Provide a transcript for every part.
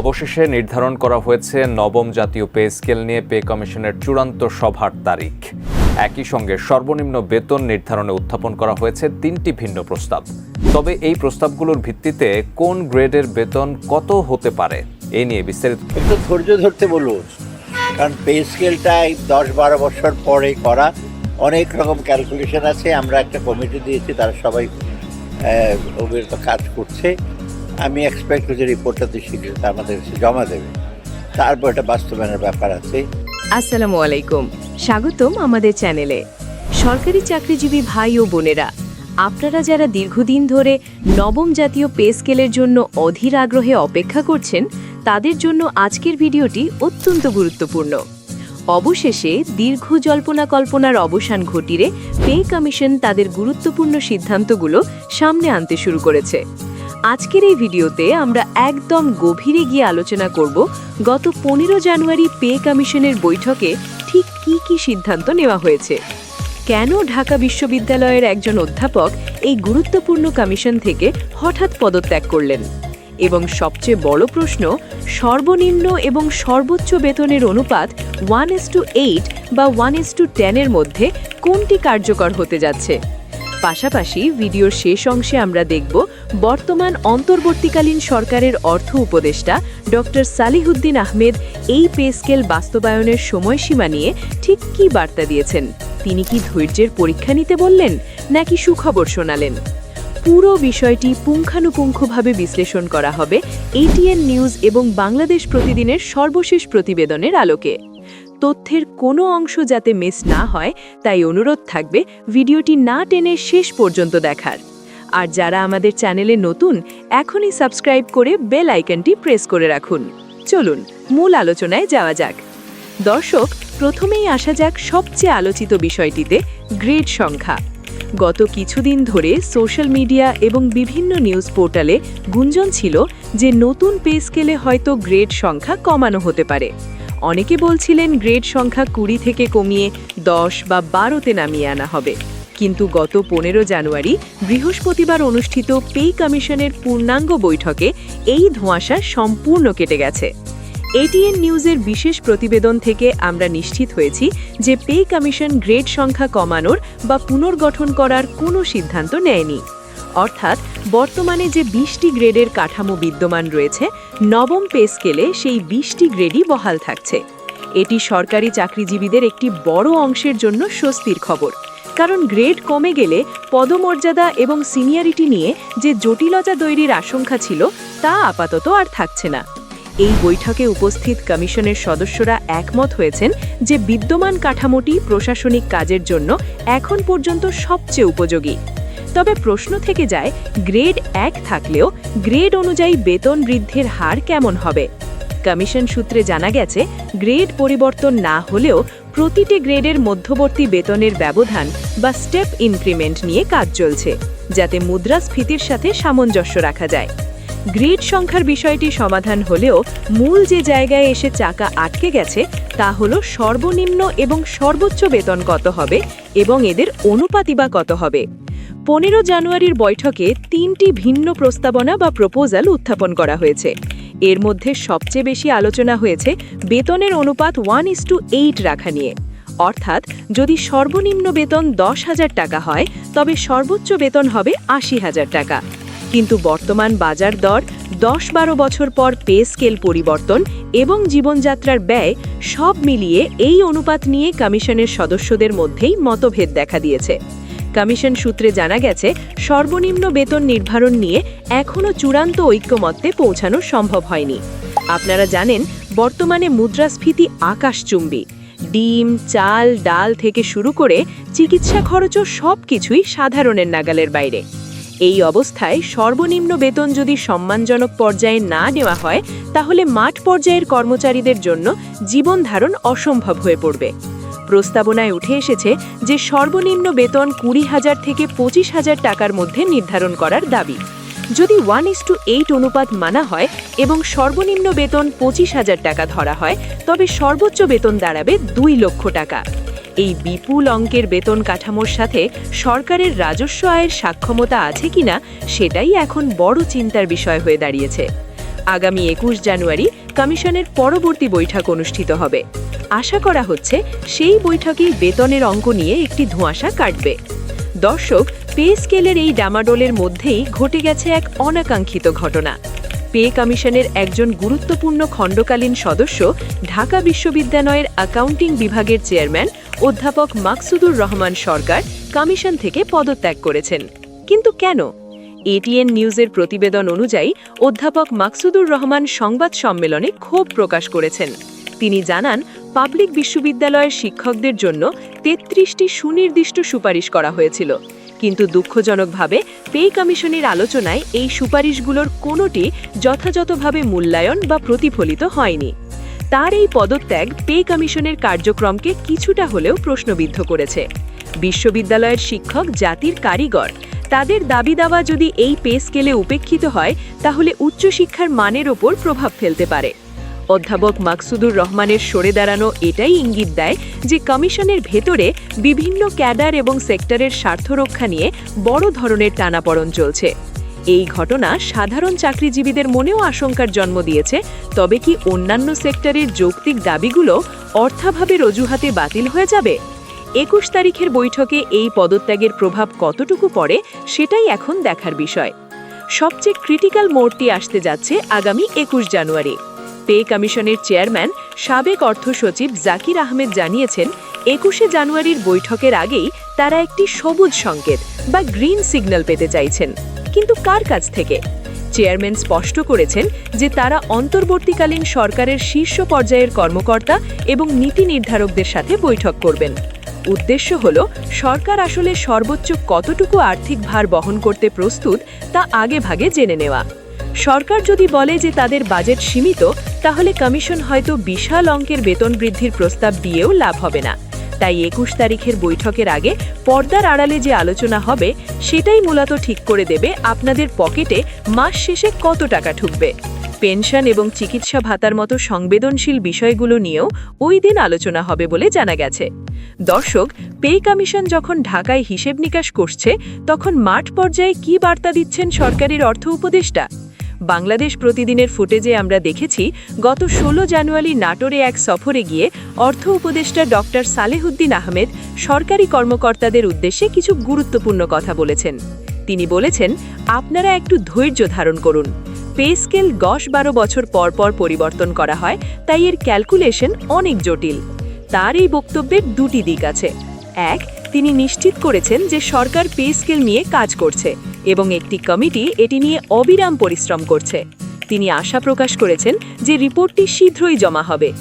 অবশেষে নির্ধারণ করা হয়েছে নবম জাতীয় পে স্কেল নিয়ে পে কমিশনের চূড়ান্ত সভার তারিখ। একই সঙ্গে সর্বনিম্ন বেতন নির্ধারণে উত্থাপন করা হয়েছে তিনটি ভিন্ন প্রস্তাব। তবে এই প্রস্তাবগুলোর ভিত্তিতে কোন গ্রেডের বেতন কত হতে পারে, এ নিয়ে বিস্তারিত একটু ধৈর্য ধরতে বলব কারণ পে স্কেলটা এই দশ বারো বছর পরে করা, অনেক রকম ক্যালকুলেশন আছে, আমরা একটা কমিটি দিয়েছি, তারা সবাই অবিরত কাজ করছে। আমি এক্সপেক্ট যে রিপোর্টটা তা আমাদের কাছে জমা দেবে। তারপর এটা বাস্তবায়নের ব্যাপার আছে। আসসালামু আলাইকুম। স্বাগতম আমাদের চ্যানেলে। সরকারি চাকরিজীবী ভাই ও বোনেরা, আপনারা যারা দীর্ঘদিন ধরে নবম জাতীয় পে স্কেলের জন্য অধীর আগ্রহে অপেক্ষা করছেন, তাদের জন্য আজকের ভিডিওটি অত্যন্ত গুরুত্বপূর্ণ। অবশেষে দীর্ঘ জল্পনা কল্পনার অবসান ঘটিয়ে পে কমিশন তাদের গুরুত্বপূর্ণ সিদ্ধান্তগুলো সামনে আনতে শুরু করেছে। আজকের এই ভিডিওতে আমরা একদম গভীরে গিয়ে আলোচনা করব গত পনেরো জানুয়ারি পে কমিশনের বৈঠকে ঠিক কি কি সিদ্ধান্ত নেওয়া হয়েছে। কেন ঢাকা বিশ্ববিদ্যালয়ের একজন অধ্যাপক এই গুরুত্বপূর্ণ কমিশন থেকে হঠাৎ পদত্যাগ করলেন? এবং সবচেয়ে বড় প্রশ্ন, সর্বনিম্ন এবং সর্বোচ্চ বেতনের অনুপাত ওয়ান এস টু এইট বা ওয়ান এস টু টেনের মধ্যে কোনটি কার্যকর হতে যাচ্ছে? পাশাপাশি ভিডিওর শেষ অংশে আমরা দেখব বর্তমান অন্তর্বর্তীকালীন সরকারের অর্থ উপদেষ্টা ডক্টর সালিহুদ্দিন আহমেদ এই পে স্কেল বাস্তবায়নের সময়সীমা নিয়ে ঠিক কী বার্তা দিয়েছেন? তিনি কি ধৈর্যের পরীক্ষা নিতে বললেন নাকি সুখবর শোনালেন? পুরো বিষয়টি পুঙ্খানুপুঙ্খভাবে বিশ্লেষণ করা হবে এটিএন নিউজ এবং বাংলাদেশ প্রতিদিনের সর্বশেষ প্রতিবেদনের আলোকে। তথ্যের কোনো অংশ যাতে মিস না হয়, তাই অনুরোধ থাকবে ভিডিওটি না টেনে শেষ পর্যন্ত দেখার। আর যারা আমাদের চ্যানেলে নতুন, এখনই সাবস্ক্রাইব করে বেল আইকনটি প্রেস করে রাখুন। চলুন, মূল আলোচনায় যাওয়া যাক। দর্শক, প্রথমেই আসা যাক সবচেয়ে আলোচিত বিষয়টিতে গ্রেড সংখ্যা। গত কিছুদিন ধরে সোশ্যাল মিডিয়া এবং বিভিন্ন নিউজ পোর্টালে গুঞ্জন ছিল যে নতুন পে স্কেলে হয়তো গ্রেড সংখ্যা কমানো হতে পারে। অনেকে বলছিলেন গ্রেড সংখ্যা কুড়ি থেকে কমিয়ে দশ বা বারোতে নামিয়ে আনা হবে। কিন্তু গত পনেরো জানুয়ারি বৃহস্পতিবার অনুষ্ঠিত পে কমিশনের পূর্ণাঙ্গ বৈঠকে এই ধোঁয়াশা সম্পূর্ণ কেটে গেছে। এটিএন নিউজের বিশেষ প্রতিবেদন থেকে আমরা নিশ্চিত হয়েছি যে পে কমিশন গ্রেড সংখ্যা কমানোর বা পুনর্গঠন করার কোনো সিদ্ধান্ত নেয়নি। অর্থাৎ বর্তমানে যে বিশটি গ্রেডের কাঠামো বিদ্যমান রয়েছে, নবম পে স্কেলে সেই বিশটি গ্রেডই বহাল থাকছে। এটি সরকারি চাকরিজীবীদের একটি বড় অংশের জন্য স্বস্তির খবর। কারণ গ্রেড কমে গেলে পদমর্যাদা এবং সিনিয়রিটি নিয়ে যে জটিলতা তৈরির আশঙ্কা ছিল, তা আপাতত আর থাকছে না। এই বৈঠকে উপস্থিত কমিশনের সদস্যরা একমত হয়েছেন যে বিদ্যমান কাঠামোটি প্রশাসনিক কাজের জন্য এখন পর্যন্ত সবচেয়ে উপযোগী। তবে প্রশ্ন থেকে যায়, গ্রেড এক থাকলেও গ্রেড অনুযায়ী বেতন বৃদ্ধির হার কেমন হবে? কমিশন সূত্রে জানা গেছে, গ্রেড পরিবর্তন না হলেও প্রতিটি গ্রেডের মধ্যবর্তী বেতনের ব্যবধান বা স্টেপ ইনক্রিমেন্ট নিয়ে কাজ চলছে, যাতে মুদ্রাস্ফীতির সাথে সামঞ্জস্য রাখা যায়। গ্রেড সংখ্যার বিষয়টি সমাধান হলেও মূল যে জায়গায় এসে চাকা আটকে গেছে, তা হলো সর্বনিম্ন এবং সর্বোচ্চ বেতন কত হবে এবং এদের অনুপাতি বা কত হবে। পনেরো জানুয়ারির বৈঠকে তিনটি ভিন্ন প্রস্তাবনা বা প্রপোজাল উত্থাপন করা হয়েছে। এর মধ্যে সবচেয়ে বেশি আলোচনা হয়েছে বেতনের অনুপাত ওয়ান ইস টু এইট রাখা নিয়ে। অর্থাৎ যদি সর্বনিম্ন বেতন দশ হাজার টাকা হয়, তবে সর্বোচ্চ বেতন হবে আশি হাজার টাকা। কিন্তু বর্তমান বাজার দর দশ বারো বছর পর পে স্কেল পরিবর্তন এবং জীবনযাত্রার ব্যয় সব মিলিয়ে এই অনুপাত নিয়ে কমিশনের সদস্যদের মধ্যেই মতভেদ দেখা দিয়েছে। কমিশন সূত্রে জানা গেছে, সর্বনিম্ন বেতন নির্ধারণ নিয়ে এখনও চূড়ান্ত ঐক্যমত্যে পৌঁছানো সম্ভব হয়নি। আপনারা জানেন, বর্তমানে মুদ্রাস্ফীতি আকাশচুম্বী। ডিম, চাল, ডাল থেকে শুরু করে চিকিৎসা খরচও সব কিছুই সাধারণের নাগালের বাইরে। এই অবস্থায় সর্বনিম্ন বেতন যদি সম্মানজনক পর্যায়ে না নেওয়া হয়, তাহলে মাঠ পর্যায়ের কর্মচারীদের জন্য জীবন ধারণ অসম্ভব হয়ে পড়বে। প্রস্তাবনায় উঠে এসেছে যে সর্বনিম্ন বেতন কুড়ি হাজার থেকে পঁচিশ হাজার টাকার মধ্যে নির্ধারণ করার দাবি। যদি ওয়ান ইস টু এইট অনুপাত মানা হয় এবং সর্বনিম্ন বেতন পঁচিশ হাজার টাকা ধরা হয়, তবে সর্বোচ্চ বেতন দাঁড়াবে দুই লক্ষ টাকা। এই বিপুল অঙ্কের বেতন কাঠামোর সাথে সরকারের রাজস্ব আয়ের সাক্ষমতা আছে কিনা, সেটাই এখন বড় চিন্তার বিষয় হয়ে দাঁড়িয়েছে। আগামী একুশ জানুয়ারি কমিশনের পরবর্তী বৈঠক অনুষ্ঠিত হবে। আশা করা হচ্ছে, সেই বৈঠকেই বেতনের অঙ্ক নিয়ে একটি ধোঁয়াশা কাটবে। দর্শক পে স্কেলের এই ডামাডোলের মধ্যেই ঘটে গেছে এক অনাকাঙ্ক্ষিত ঘটনা। পে কমিশনের একজন গুরুত্বপূর্ণ খণ্ডকালীন সদস্য ঢাকা বিশ্ববিদ্যালয়ের অ্যাকাউন্টিং বিভাগের চেয়ারম্যান অধ্যাপক মাকসুদুর রহমান সরকার কমিশন থেকে পদত্যাগ করেছেন। কিন্তু কেন? এটিএন নিউজের প্রতিবেদন অনুযায়ী অধ্যাপক মাকসুদুর রহমান সংবাদ সম্মেলনে ক্ষোভ প্রকাশ করেছেন। তিনি জানান, পাবলিক বিশ্ববিদ্যালয়ের শিক্ষকদের জন্য তেত্রিশটি সুনির্দিষ্ট সুপারিশ করা হয়েছিল। কিন্তু দুঃখজনকভাবে পে কমিশনের আলোচনায় এই সুপারিশগুলোর কোনোটি যথাযথভাবে মূল্যায়ন বা প্রতিফলিত হয়নি। তার এই পদত্যাগ পে কমিশনের কার্যক্রমকে কিছুটা হলেও প্রশ্নবিদ্ধ করেছে। বিশ্ববিদ্যালয়ের শিক্ষক, জাতির কারিগর, তাদের দাবি দাওয়া যদি এই পে স্কেলে উপেক্ষিত হয়, তাহলে উচ্চশিক্ষার মানের ওপর প্রভাব ফেলতে পারে। অধ্যাপক মাকসুদুর রহমানের সরে দাঁড়ানো এটাই ইঙ্গিত দেয় যে কমিশনের ভেতরে বিভিন্ন ক্যাডার এবং সেক্টরের স্বার্থ রক্ষা নিয়ে বড় ধরনের টানাপড়ন চলছে। এই ঘটনা সাধারণ চাকরিজীবীদের মনেও আশঙ্কার জন্ম দিয়েছে, তবে কি অন্যান্য সেক্টরের যৌক্তিক দাবিগুলো অর্থাভাবে অজুহাতে বাতিল হয়ে যাবে? একুশ তারিখের বৈঠকে এই পদত্যাগের প্রভাব কতটুকু পড়ে সেটাই এখন দেখার বিষয়। সবচেয়ে ক্রিটিক্যাল মোড়টি আসতে যাচ্ছে আগামী একুশ জানুয়ারি। পে কমিশনের চেয়ারম্যান, সাবেক অর্থ সচিব জাকির আহমেদ জানিয়েছেন, একুশে জানুয়ারির বৈঠকের আগেই তারা একটি সবুজ সংকেত বা গ্রিন সিগন্যাল পেতে চাইছেন। কিন্তু কার কাছ থেকে? চেয়ারম্যান স্পষ্ট করেছেন যে তারা অন্তর্বর্তীকালীন সরকারের শীর্ষ পর্যায়ের কর্মকর্তা এবং নীতি নির্ধারকদের সাথে বৈঠক করবেন। উদ্দেশ্য হল, সরকার আসলে সর্বোচ্চ কতটুকু আর্থিক ভার বহন করতে প্রস্তুত তা আগে ভাগে জেনে নেওয়া। সরকার যদি বলে যে তাদের বাজেট সীমিত তাহলে কমিশন হয়তো বিশাল অঙ্কের বেতন বৃদ্ধির প্রস্তাব দিয়েও লাভ হবে না। তাই একুশ তারিখের বৈঠকের আগে পর্দার আড়ালে যে আলোচনা হবে, সেটাই মূলত ঠিক করে দেবে আপনাদের পকেটে মাস শেষে কত টাকা ঢুকবে। পেনশন এবং চিকিৎসা ভাতার মতো সংবেদনশীল বিষয়গুলো নিয়েও ওই দিন আলোচনা হবে বলে জানা গেছে। দর্শক, পে কমিশন যখন ঢাকায় হিসেব নিকাশ করছে, তখন মাঠ পর্যায়ে কি বার্তা দিচ্ছেন সরকারের অর্থ উপদেষ্টা? বাংলাদেশ প্রতিদিনের ফুটেজে আমরা দেখেছি, গত ষোলো জানুয়ারি নাটোরে এক সফরে গিয়ে অর্থ উপদেষ্টা ডক্টর সালেহুদ্দিন আহমেদ সরকারি কর্মকর্তাদের উদ্দেশ্যে কিছু গুরুত্বপূর্ণ কথা বলেছেন। তিনি বলেছেন, আপনারা একটু ধৈর্য ধারণ করুন। পে স্কেল দশ বারো বছর পর পর পরিবর্তন করা হয়, তাই এর ক্যালকুলেশন অনেক জটিল। তার এই বক্তব্যের দুটি দিক আছে। এক, তিনি নিশ্চিত করেছেন যে সরকার পে স্কেল নিয়ে কাজ করছে। এবং একটি কমিটি এটি নিয়ে অবিরাম পরিশ্রম করছে। তিনি আশা প্রকাশ করেছেন যে রিপোর্টটি শীঘ্রই জমা হবে।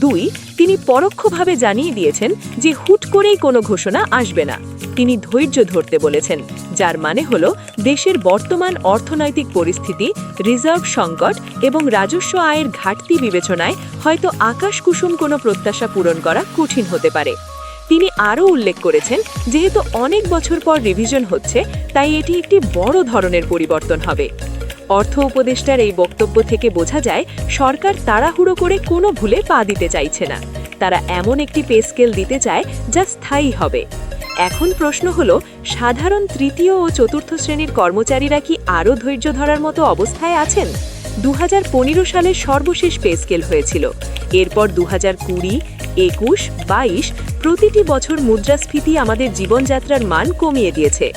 দুই, তিনি পরোক্ষভাবে জানিয়ে দিয়েছেন যে হুট করেই কোনো ঘোষণা আসবে না। তিনি ধৈর্য ধরতে বলেছেন, যার মানে হল দেশের বর্তমান অর্থনৈতিক পরিস্থিতি, রিজার্ভ সংকট এবং রাজস্ব আয়ের ঘাটতি বিবেচনায় হয়তো আকাশ কুসুম কোনো প্রত্যাশা পূরণ করা কঠিন হতে পারে। তিনি আরও উল্লেখ করেছেন, যেহেতু অনেক বছর পর রিভিশন হচ্ছে, তাই এটি একটি বড় ধরনের পরিবর্তন হবে। অর্থ উপদেষ্টার এই বক্তব্য থেকে বোঝা যায়, সরকার তাড়াহুড়ো করে কোনো ভুলে পা দিতে চাইছে না। তারা এমন একটি পে স্কেল দিতে চায়, যা স্থায়ী হবে। এখন প্রশ্ন হল, সাধারণ তৃতীয় ও চতুর্থ শ্রেণির কর্মচারীরা কি আরও ধৈর্য ধরার মতো অবস্থায় আছেন? দু হাজার পনেরো সালে সর্বশেষ পে স্কেল হয়েছিল। এরপর দু হাজার কুড়ি, একুশ, বাইশ প্রতিটি বছর মুদ্রাস্ফীতি আমাদের জীবনযাত্রার মান কমিয়ে দিয়েছে।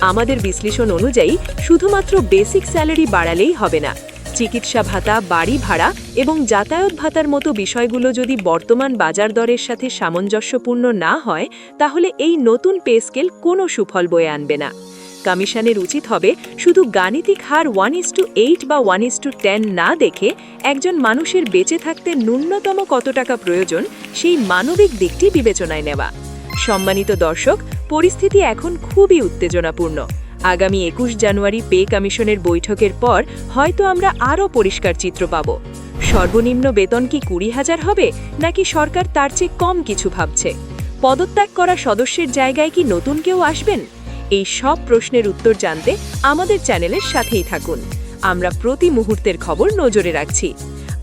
আমাদের বিশ্লেষণ অনুযায়ী শুধুমাত্র বেসিক স্যালারি বাড়ালেই হবে না। চিকিৎসা ভাতা, বাড়ি ভাড়া এবং যাতায়াত ভাতার মতো বিষয়গুলো যদি বর্তমান বাজার দরের সাথে সামঞ্জস্যপূর্ণ না হয়, তাহলে এই নতুন পে স্কেল কোনো সুফল বয়ে আনবে না। কমিশনের উচিত হবে শুধু গাণিতিক হার ওয়ান ইস টু এইট বা ওয়ান ইস টু টেন না দেখে একজন মানুষের বেঁচে থাকতে ন্যূনতম কত টাকা প্রয়োজন সেই মানবিক দিকটি বিবেচনায় নেওয়া। সম্মানিত দর্শক, পরিস্থিতি এখন খুবই উত্তেজনাপূর্ণ। আগামী একুশ জানুয়ারি পে কমিশনের বৈঠকের পর হয়তো আমরা আরও পরিষ্কার চিত্র পাব। সর্বনিম্ন বেতন কি কুড়ি হাজার হবে নাকি সরকার তার চেয়ে কম কিছু ভাবছে? পদত্যাগ করা সদস্যের জায়গায় কি নতুন কেউ আসবেন? এই সব প্রশ্নের উত্তর জানতে আমাদের চ্যানেলের সাথেই থাকুন। আমরা প্রতি মুহূর্তের খবর নজরে রাখছি।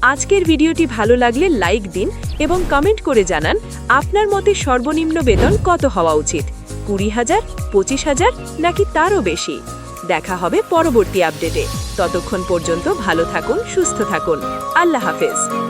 আজকের ভিডিওটি ভালো লাগলে লাইক দিন এবং কমেন্ট করে জানান আপনার মতে সর্বনিম্ন বেতন কত হওয়া উচিত? কুড়ি হাজার, পঁচিশ হাজার নাকি তারও বেশি? দেখা হবে পরবর্তী আপডেটে। ততক্ষণ পর্যন্ত ভালো থাকুন, সুস্থ থাকুন। আল্লাহ হাফেজ।